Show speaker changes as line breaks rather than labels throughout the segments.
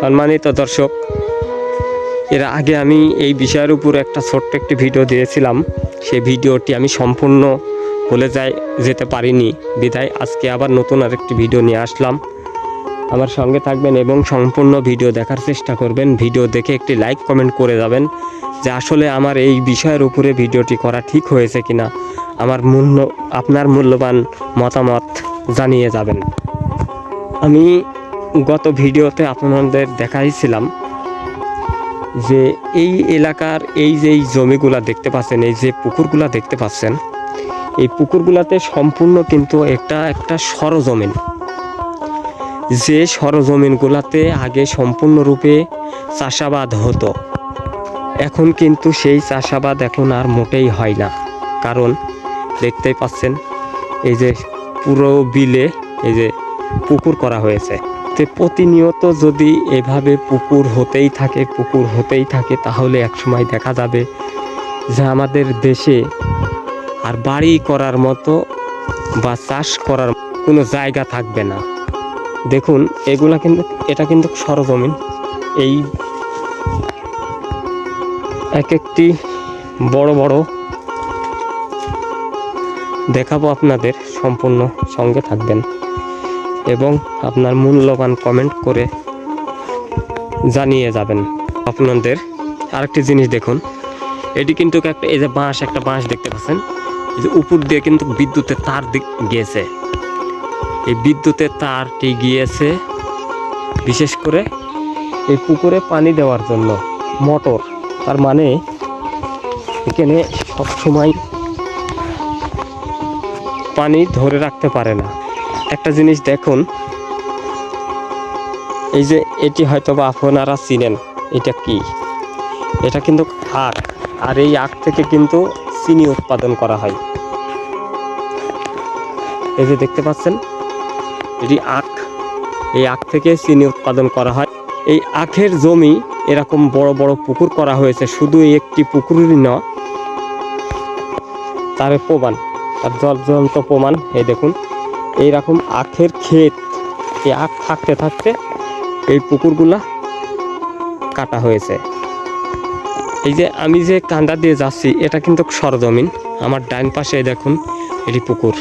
সম্মানিত দর্শক, এর আগে আমি এই বিষয়ের উপর একটা ছোট্ট একটি ভিডিও দিয়েছিলাম। সেই ভিডিওটি আমি সম্পূর্ণ বলে যাই, যেতে পারিনি। বিধায় আজকে আবার নতুন আরেকটি ভিডিও নিয়ে আসলাম। আমার সঙ্গে থাকবেন এবং সম্পূর্ণ ভিডিও দেখার চেষ্টা করবেন। ভিডিও দেখে একটি লাইক কমেন্ট করে যাবেন যে আসলে আমার এই বিষয়ের উপরে ভিডিওটি করা ঠিক হয়েছে কিনা। আমার মূল্য, আপনার মূল্যবান মতামত জানিয়ে যাবেন। আমি গত ভিডিওতে আপনাদের দেখাইছিলাম যে এই এলাকার এই যে এই জমিগুলা দেখতে পাচ্ছেন, এই যে পুকুরগুলা দেখতে পাচ্ছেন, এই পুকুরগুলাতে সম্পূর্ণ কিন্তু একটা একটা সরজমিন। যে সরজমিনগুলাতে আগে সম্পূর্ণরূপে চাষাবাদ হতো, এখন কিন্তু সেই চাষাবাদ এখন আর মোটেই হয় না। কারণ দেখতেই পাচ্ছেন, এই যে পুরো বিলে এই যে পুকুর করা হয়েছে। তো প্রতিনিয়ত যদি এভাবে পুকুর হতেই থাকে, পুকুর হতেই থাকে, তাহলে একসময় দেখা যাবে যে আমাদের দেশে আর বাড়ি করার মতো বা চাষ করার কোনো জায়গা থাকবে না। দেখুন, এগুলা কিন্তু, এটা কিন্তু সরজমিন। এই এক একটি বড় বড় দেখাবো আপনাদের, সম্পূর্ণ সঙ্গে থাকবেন। এবং আপনার মূল্যবান কমেন্ট করে জানিয়ে যাবেন। আপনাদের আরেকটি জিনিস দেখুন। এটি কিন্তু একটা এই যে বাঁশ, একটা বাঁশ দেখতে পাচ্ছেন? এই যে উপর দিয়ে কিন্তু বিদ্যুতের তার গিয়েছে। এই বিদ্যুতের তারটি গিয়েছে বিশেষ করে এই পুকুরে পানি দেওয়ার জন্য, মোটর। তার মানে এখানে সবসময় পানি ধরে রাখতে পারে না। একটা জিনিস দেখুন। এই যে এটি হয়তো বা আপনারা চিনেন, এটা কি? এটা কিন্তু আখ, আর এই আখ থেকে কিন্তু চিনি উৎপাদন করা হয়। এই যে দেখতে পাচ্ছেন, এটি আখ, এই আখ থেকে চিনি উৎপাদন করা হয়। এই আখের জমি এরকম বড় বড় পুকুর করা হয়েছে, শুধু একটি পুকুরই না, তার প্রমাণ, তার জল জ্বলন্ত প্রমাণ, এই দেখুন। এইরকম আখের ক্ষেত, এই আখ থাকতে থাকতে এই পুকুরগুলা কাটা হয়েছে। এই যে আমি যে কান্দা দিয়ে যাচ্ছি, এটা কিন্তু সরজমিন। আমার ডান পাশে দেখুন, এটি পুকুর।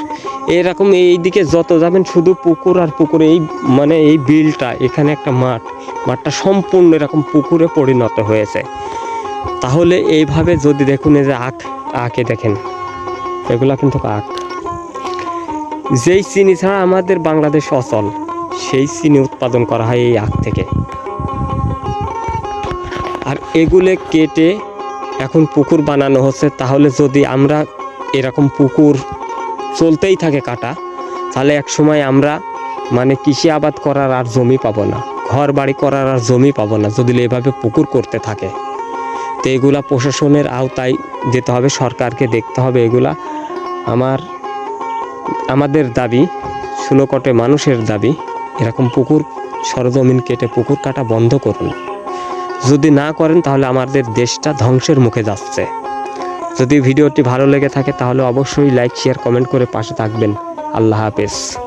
এরকম এই দিকে যত যাবেন, শুধু পুকুর আর পুকুর, এই মানে এই বিলটা, এখানে একটা মাঠ। মাঠটা সম্পূর্ণ এরকম পুকুরে পরিণত হয়েছে। তাহলে এইভাবে যদি দেখুন, এই যে আখ, আখে দেখেন, এগুলা কিন্তু আখ। যেই চিনি ছাড়া আমাদের বাংলাদেশ অচল, সেই চিনি উৎপাদন করা হয় এই আখ থেকে। আর এগুলো কেটে এখন পুকুর বানানো হচ্ছে, তাহলে যদি আমরা এরকম পুকুর চলতেই থাকে কাটা, তাহলে এক সময় আমরা মানে কৃষি আবাদ করার আর জমি পাবো না, ঘর বাড়ি করার আর জমি পাবো না, যদি এভাবে পুকুর করতে থাকে। তো এগুলা প্রশাসনের আওতায় যেতে হবে, সরকারকে দেখতে হবে এগুলা। আমার আমাদের দাবি সুলকটে মানুষের দাবি, এরকম পুকুর, সরজমিন কেটে পুকুর কাটা বন্ধ করুন। যদি না করেন তাহলে আমাদের দেশটা ধ্বংসের মুখে যাচ্ছে। যদি ভিডিওটি ভালো লেগে থাকে তাহলে অবশ্যই লাইক, শেয়ার, কমেন্ট করে পাশে থাকবেন। আল্লাহ হাফেজ।